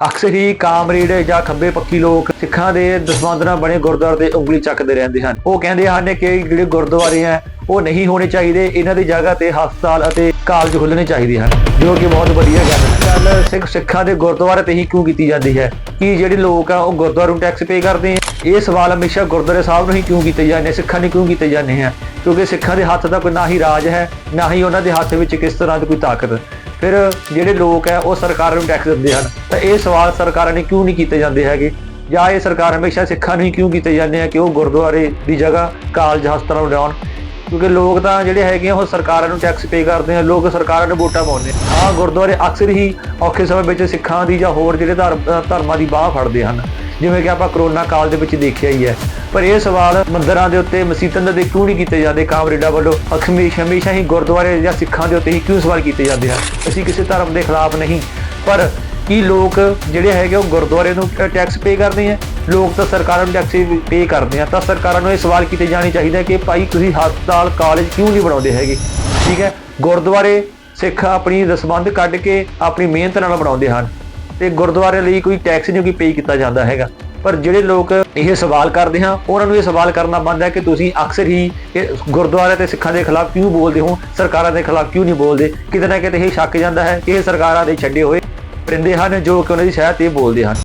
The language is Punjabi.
ਅਕਸਰ ਹੀ ਕਾਮਰੇਡ ਜਾਂ ਖੱਬੇ ਪੱਖੀ ਲੋਕ ਸਿੱਖਾਂ ਦੇ ਦਸਵੰਧ ਨਾਲ ਬਣੇ ਗੁਰਦੁਆਰੇ ਤੇ ਉਂਗਲੀ ਚੱਕਦੇ ਰਹਿੰਦੇ ਹਨ। ਉਹ ਕਹਿੰਦੇ ਹਨ ਕਿ ਜਿਹੜੇ ਗੁਰਦੁਆਰੇ ਆ, ਉਹ ਨਹੀਂ ਹੋਣੇ ਚਾਹੀਦੇ। ਇਹਨਾਂ ਦੀ ਜਗ੍ਹਾ ਤੇ ਹਸਪਤਾਲ ਅਤੇ ਕਾਲਜ ਖੁੱਲਣੇ ਚਾਹੀਦੇ ਹਨ, ਜੋ ਕਿ ਬਹੁਤ ਵਧੀਆ ਗੱਲ ਹੈ। ਗੱਲ ਸਿੱਖ ਸਿੱਖਾਂ ਦੇ ਗੁਰਦੁਆਰੇ ਤੇ ਹੀ ਕਿਉਂ ਕੀਤੀ ਜਾਂਦੀ ਹੈ? ਕਿ ਜਿਹੜੇ ਲੋਕ ਆ, ਉਹ ਗੁਰਦੁਆਰੇ ਨੂੰ ਟੈਕਸ ਪੇ ਕਰਦੇ ਆ? ਇਹ ਸਵਾਲ ਹਮੇਸ਼ਾ ਗੁਰਦੁਆਰੇ ਸਾਹਿਬ ਨੂੰ ਹੀ ਕਿਉਂ ਕੀਤੇ ਜਾਂਦੇ, ਸਿੱਖਾਂ ਨੂੰ ਕਿਉਂ ਕੀਤੇ ਜਾਂਦੇ ਆ? ਕਿਉਂਕਿ ਸਿੱਖਾਂ ਦੇ ਹੱਥ ਦਾ ਕੋਈ ਨਾ ਹੀ ਰਾਜ ਹੈ, ਨਾ ਹੀ ਉਹਨਾਂ ਦੇ ਹੱਥ ਵਿੱਚ ਕਿਸ ਤਰ੍ਹਾਂ ਦੀ ਕੋਈ ਤਾਕਤ। ਫਿਰ ਜਿਹੜੇ ਲੋਕ ਹੈ, ਉਹ ਸਰਕਾਰ ਨੂੰ ਟੈਕਸ ਦਿੰਦੇ ਹਨ। ਤਾਂ ਇਹ ਸਵਾਲ ਸਰਕਾਰਾਂ ਨੇ ਕਿਉਂ ਨਹੀਂ ਕੀਤੇ ਜਾਂਦੇ ਹੈਗੇ? ਜਾਂ ਇਹ ਸਰਕਾਰ ਹਮੇਸ਼ਾ ਸਿੱਖਾਂ ਨੂੰ ਹੀ ਕਿਉਂ ਕੀਤੇ ਜਾਂਦੇ ਆ ਕਿ ਉਹ ਗੁਰਦੁਆਰੇ ਦੀ ਜਗ੍ਹਾ ਕਾਲਜ ਹਸਪਤਾਲਾਂ ਨੂੰ ਲਿਆਉਣ? ਕਿਉਂਕਿ ਲੋਕ ਤਾਂ ਜਿਹੜੇ ਹੈਗੇ ਆ, ਉਹ ਸਰਕਾਰਾਂ ਨੂੰ ਟੈਕਸ ਪੇ ਕਰਦੇ ਆ, ਲੋਕ ਸਰਕਾਰਾਂ ਨੂੰ ਵੋਟਾਂ ਪਾਉਂਦੇ ਆ। ਗੁਰਦੁਆਰੇ ਅਕਸਰ ਹੀ ਔਖੇ ਸਮੇਂ ਵਿੱਚ ਸਿੱਖਾਂ ਦੀ ਜਾਂ ਹੋਰ ਜਿਹੜੇ ਧਰਮ ਧਰਮਾਂ ਦੀ ਬਾਹ ਫੜਦੇ ਹਨ। ਜਿਵੇਂ ਕਿ ਆਪਾਂ ਕਰੋਨਾ ਕਾਲ ਦੇ ਵਿੱਚ ਦੇਖਿਆ ਹੀ ਹੈ। ਪਰ ਇਹ ਸਵਾਲ ਮੰਦਰਾਂ ਦੇ ਉੱਤੇ ਮਸਜਿਦਾਂ ਦੇ ਉੱਤੇ ਕਿਉਂ ਨਹੀਂ ਕੀਤੇ ਜਾਂਦੇ? ਕਾਮਰੇਡਾਂ ਵੱਲੋਂ ਹਮੇਸ਼ਾ ਹਮੇਸ਼ਾ ਹੀ ਗੁਰਦੁਆਰੇ ਜਾਂ ਸਿੱਖਾਂ ਦੇ ਉੱਤੇ ਹੀ ਕਿਉਂ ਸਵਾਲ ਕੀਤੇ ਜਾਂਦੇ ਹਨ? ਅਸੀਂ ਕਿਸੇ ਧਰਮ ਦੇ ਖਿਲਾਫ ਨਹੀਂ। ਪਰ ਕੀ ਲੋਕ ਜਿਹੜੇ ਹੈਗੇ ਉਹ ਗੁਰਦੁਆਰੇ ਨੂੰ ਟੈਕਸ ਪੇ ਕਰਦੇ ਆ ਲੋਕ ਤਾਂ ਸਰਕਾਰਾਂ ਨੂੰ ਟੈਕਸ ਪੇ ਕਰਦੇ ਆ ਤਾਂ ਸਰਕਾਰਾਂ ਨੂੰ ਇਹ ਸਵਾਲ ਕੀਤੇ ਜਾਣੇ ਚਾਹੀਦਾ ਕਿ ਭਾਈ ਤੁਸੀਂ ਹਸਪਤਾਲ ਕਾਲਜ ਕਿਉਂ ਨਹੀਂ ਬਣਾਉਂਦੇ ਹੈਗੇ? ਠੀਕ ਹੈ? ਗੁਰਦੁਆਰੇ ਸਿੱਖ ਆਪਣੀ ਦਸਬੰਧ ਕੱਢ ਕੇ ਆਪਣੀ ਮਿਹਨਤ ਨਾਲ ਬਣਾਉਂਦੇ ਹਨ। ਤੇ ਗੁਰਦੁਆਰੇ ਲਈ ਕੋਈ ਟੈਕਸ ਨਹੀਂ ਕੋਈ ਪੇ ਕੀਤਾ ਜਾਂਦਾ ਹੈਗਾ। ਪਰ ਜਿਹੜੇ ਲੋਕ ਇਹ ਸਵਾਲ ਕਰਦੇ ਹਾਂ, ਉਹਨਾਂ ਨੂੰ ਇਹ ਸਵਾਲ ਕਰਨਾ ਬੰਦ ਹੈ ਕਿ ਤੁਸੀਂ ਅਕਸਰ ਹੀ ਇਹ ਗੁਰਦੁਆਰੇ ਤੇ ਸਿੱਖਾਂ ਦੇ ਖਿਲਾਫ ਕਿਉਂ ਬੋਲਦੇ ਹੋ, ਸਰਕਾਰਾਂ ਦੇ ਖਿਲਾਫ ਕਿਉਂ ਨਹੀਂ ਬੋਲਦੇ? ਕਿਤੇ ਨਾ ਕਿਤੇ ਇਹ ਸ਼ੱਕ ਜਾਂਦਾ ਹੈ ਕਿ ਇਹ ਸਰਕਾਰਾਂ ਦੇ ਛੱਡੇ ਹੋਏ ਪਰਿੰਦੇ ਹਨ ਜੋ ਕਿ ਉਹਨਾਂ ਦੀ ਸ਼ਾਇਦ 'ਤੇ ਬੋਲਦੇ ਹਨ।